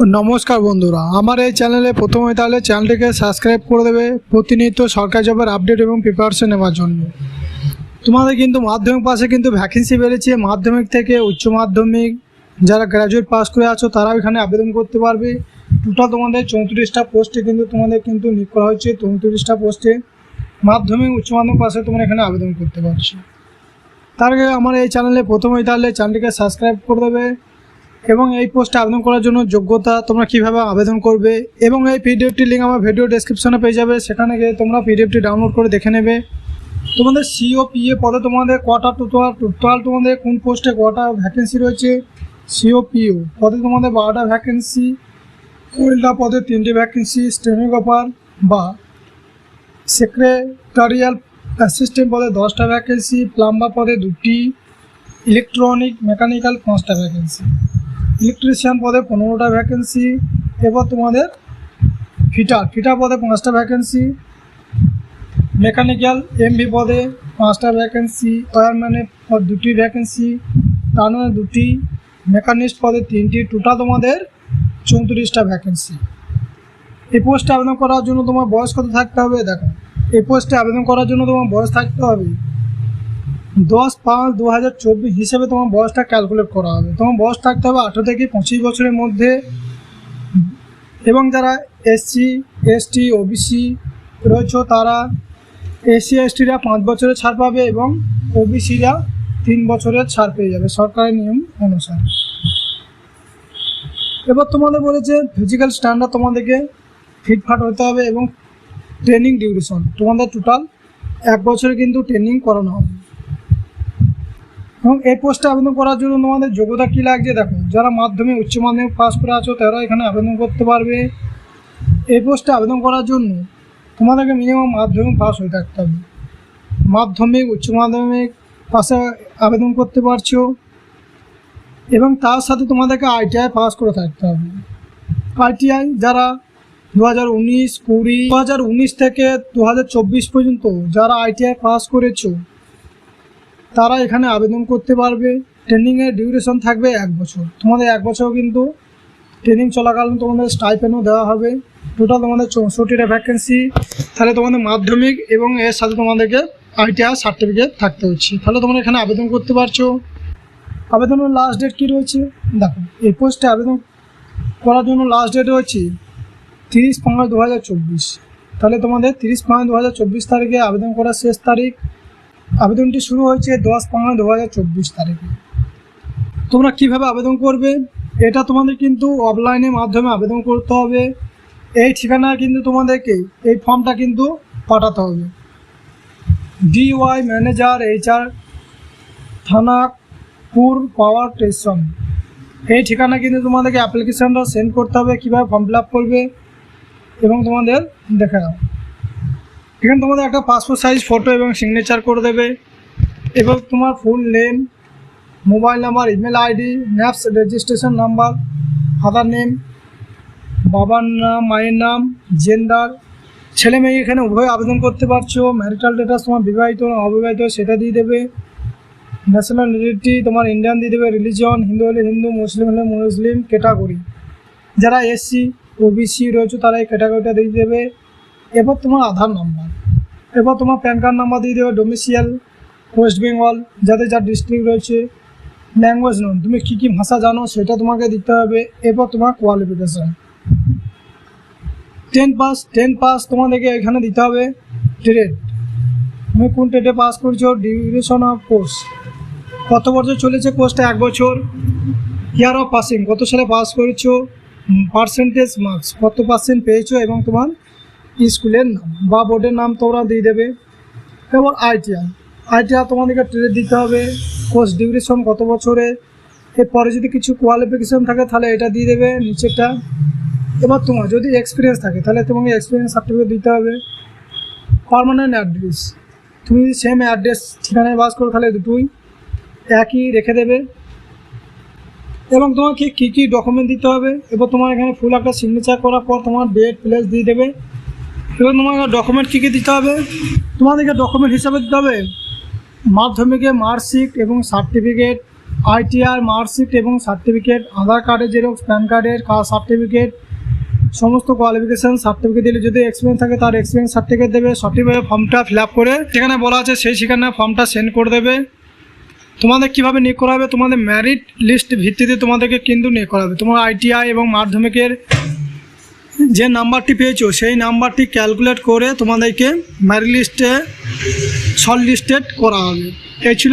নমস্কার বন্ধুরা, আমার এই চ্যানেলে প্রথমে তাহলে চ্যানেলটিকে সাবস্ক্রাইব করে দেবে প্রতিনিয়ত সরকারি জবের আপডেট এবং প্রিপারেশন নেওয়ার জন্য। তোমাদের কিন্তু মাধ্যমিক পাশে কিন্তু ভ্যাকেন্সি বেড়েছে, মাধ্যমিক থেকে উচ্চ মাধ্যমিক, যারা গ্র্যাজুয়েট পাস করে আছো তারাও এখানে আবেদন করতে পারবে। টোটাল তোমাদের চৌত্রিশটা পোস্টে কিন্তু তোমাদের কিন্তু নিয়োগ করা হচ্ছে চৌত্রিশটা পোস্টে মাধ্যমিক, উচ্চ মাধ্যমিক পাশে তোমরা এখানে আবেদন করতে পারছ। তার আগে আমার এই চ্যানেলে প্রথমেই তাহলে চ্যানেলটিকে সাবস্ক্রাইব করে দেবে। এবং এই পোস্টে আবেদন করার জন্য যোগ্যতা তোমরা কীভাবে আবেদন করবে এবং এই পিডিএফটি লিঙ্ক আমার ভিডিও ডেসক্রিপশনে পেয়ে যাবে। সেখানে গিয়ে তোমরা পিডিএফটি ডাউনলোড করে দেখে নেবে। তোমাদের সিও পিএ পদে তোমাদের কটা টোটাল টোটাল তোমাদের কোন পোস্টে কটা ভ্যাকেন্সি রয়েছে? সিও পিও পদে তোমাদের বারোটা ভ্যাকেন্সি ওয়েল্ডা পদে তিনটে ভ্যাকেন্সি স্টেনোগ্রাফার বা সেক্রেটারিয়াল অ্যাসিস্ট্যান্ট পদে দশটা ভ্যাকেন্সি প্লাম্বার পদে দুটি ইলেকট্রনিক মেকানিক্যাল পাঁচটা ভ্যাকেন্সি ইলেকট্রিশিয়ান পদে পনেরোটা ভ্যাকেন্সি এবার তোমাদের ফিটার ফিটার পদে পাঁচটা ভ্যাকেন্সি মেকানিক্যাল এমভি পদে পাঁচটা ভ্যাকেন্সি ওয়ারম্যানে পদ দুটি ভ্যাকেন্সি টার্নার দুটি মেকানিস্ট পদে তিনটি টোটাল তোমাদের চৌত্রিশটা ভ্যাকেন্সি এই পোস্টে আবেদন করার জন্য তোমার বয়স কত থাকতে হবে? দেখো এই পোস্টে আবেদন করার জন্য তোমার বয়স থাকতে হবে দশ পাঁচ দু হাজার চব্বিশ হিসেবে তোমার বয়সটা ক্যালকুলেট করা হবে। তোমার বয়স থাকতে হবে আঠেরো থেকে পঁচিশ বছরের মধ্যে। এবং যারা এসসি এসটি ওবিসি রয়েছে, তারা এসসি এসটিরা পাঁচ বছরের ছাড় পাবে এবং ওবিসিরা তিন বছরের ছাড় পেয়ে যাবে সরকারি নিয়ম অনুসারে। এবার তোমাদের বলেছে ফিজিক্যাল স্ট্যান্ডার্ড তোমাদেরকে ফিটফাট হতে হবে এবং ট্রেনিং ডিউরেশন তোমাদের টোটাল এক বছরে কিন্তু ট্রেনিং করানো হবে। এবং এই পোস্টে আবেদন করার জন্য তোমাদের যোগ্যতা কী লাগছে দেখো, যারা মাধ্যমিক, উচ্চ মাধ্যমিক পাস করে আছো, তারা এখানে আবেদন করতে পারবে। এই পোস্টে আবেদন করার জন্য তোমাদেরকে মিনিমাম মাধ্যমিক পাস হয়ে থাকতে হবে। মাধ্যমিক, উচ্চ মাধ্যমিক পাশে আবেদন করতে পারছ। এবং তার সাথে তোমাদেরকে আইটিআই পাস করে থাকতে হবে। আইটিআই যারা দু হাজার উনিশ, কুড়ি দু হাজার উনিশ থেকে দু হাজার চব্বিশ পর্যন্ত যারা আইটিআই পাস করেছ তারা এখানে আবেদন করতে পারবে। ট্রেনিংয়ের ডিউরেশন থাকবে এক বছর। তোমাদের এক বছর কিন্তু ট্রেনিং চলাকালীন তোমাদের স্টাইপেনও দেওয়া হবে। টোটাল তোমাদের চৌষট্টিটা ভ্যাকেন্সি তাহলে তোমাদের মাধ্যমিক এবং এর সাথে তোমাদেরকে আইটিআর সার্টিফিকেট থাকতে হচ্ছে। তাহলে তোমরা এখানে আবেদন করতে পারছ। আবেদনের লাস্ট ডেট কী রয়েছে? দেখো, এই পোস্টে আবেদন করার জন্য লাস্ট ডেট রয়েছে তিরিশ পাঁচ দু হাজার চব্বিশ। তাহলে তোমাদের তিরিশ পাঁচ দু হাজার চব্বিশ তারিখে আবেদন করার শেষ তারিখ। আবেদনটি শুরু হয়েছে দশ পনেরো দু হাজার চব্বিশ তারিখে। তোমরা কীভাবে আবেদন করবে? এটা তোমাদের কিন্তু অফলাইনের মাধ্যমে আবেদন করতে হবে। এই ঠিকানায় কিন্তু তোমাদেরকে এই ফর্মটা কিন্তু পাঠাতে হবে। DY manager HR Thanapur power station এই ঠিকানা কিন্তু তোমাদেরকে অ্যাপ্লিকেশানটা সেন্ড করতে হবে, কীভাবে ফর্ম ফিল আপ করবে এবং তোমাদের দেখে এখানে তোমাদের একটা পাসপোর্ট সাইজ ফটো এবং সিগনেচার করে দেবে। এবং তোমার full name mobile number email ID NAPS registration number father name বাবার নাম, মায়ের নাম জেন্ডার ছেলে মেয়ে এখানে উভয় আবেদন করতে পারছ। ম্যারিটাল স্ট্যাটাস তোমার বিবাহিত না অবিবাহিত সেটা দিয়ে দেবে। ন্যাশনালিটি তোমার ইন্ডিয়ান দিয়ে দেবে রিলিজন হিন্দু হলে হিন্দু, মুসলিম হলে মুসলিম ক্যাটাগরি যারা এসসি ওবিসি রয়েছে তারা এই ক্যাটাগরিটা দিয়ে দেবে। এরপর তোমার আধার নাম্বার এরপর তোমার প্যান কার্ড নাম্বার দিয়ে দেবে ডোমিসিয়াল ওয়েস্ট বেঙ্গল যাদের যার ডিস্ট্রিক্ট রয়েছে ল্যাঙ্গুয়েজ নোন তুমি কী কী ভাষা জানো সেটা তোমাকে দিতে হবে। এরপর তোমার qualification ten pass ten pass তোমাদেরকে এখানে দিতে হবে। ট্রেড তুমি কোন ট্রেডে পাস করছ? ডিউরেশন অফ কোর্স কত বছর চলেছে কোর্সটা এক বছর। ইয়ার অফ পাসিং কত সালে পাস করেছ? পার্সেন্টেজ মার্কস কত পার্সেন্ট পেয়েছ এবং তোমার স্কুলের নাম বা বোর্ডের নাম তোমরা দিয়ে দেবে। এবার আইটিআই। আইটিআই তোমাদেরকে ট্রেড দিতে হবে। কোর্স ডিউরেশন কত বছরে? এরপরে যদি কিছু কোয়ালিফিকেশন থাকে তাহলে এটা দিয়ে দেবে নিচেরটা। এবার তোমার যদি এক্সপিরিয়েন্স থাকে তাহলে তোমাকে এক্সপিরিয়েন্স সার্টিফিকেট দিতে হবে। পারমানেন্ট অ্যাড্রেস তুমি যদি সেম অ্যাড্রেস ঠিকানায় বাস করো তাহলে দুটোই একই রেখে দেবে। এবং তোমাকে কী কী ডকুমেন্ট দিতে হবে? এবার তোমার এখানে ফুল একটা সিগনেচার করার পর তোমার ডেট প্লেস দিয়ে দেবে। এবার তোমার ডকুমেন্ট কী কী দিতে হবে? তোমাদেরকে ডকুমেন্ট হিসাবে দিতে হবে মাধ্যমিকে মার্কশিট এবং সার্টিফিকেট আইটিআর মার্কশিট এবং সার্টিফিকেট আধার কার্ডের জেরক্স প্যান কার্ডের সার্টিফিকেট সমস্ত কোয়ালিফিকেশান সার্টিফিকেট দিলে যদি এক্সপিরিয়েন্স থাকে তার এক্সপিরিয়েন্স সার্টিফিকেট দেবে, সঠিকভাবে ফর্মটা ফিল আপ করে সেখানে বলা আছে সেই সেখানে ফর্মটা সেন্ড করে দেবে। তোমাদের কীভাবে নিয়োগ করা হবে? তোমাদের ম্যারিট লিস্ট ভিত্তিতে তোমাদেরকে কিন্তু নিয়োগ করা হবে। তোমার আইটিআই এবং মাধ্যমিকের যে নাম্বারটি পেয়েছ, সেই নাম্বারটি ক্যালকুলেট করে তোমাদেরকে মেরিট লিস্টে শর্ট লিস্টেড করা হবে। এই ছিল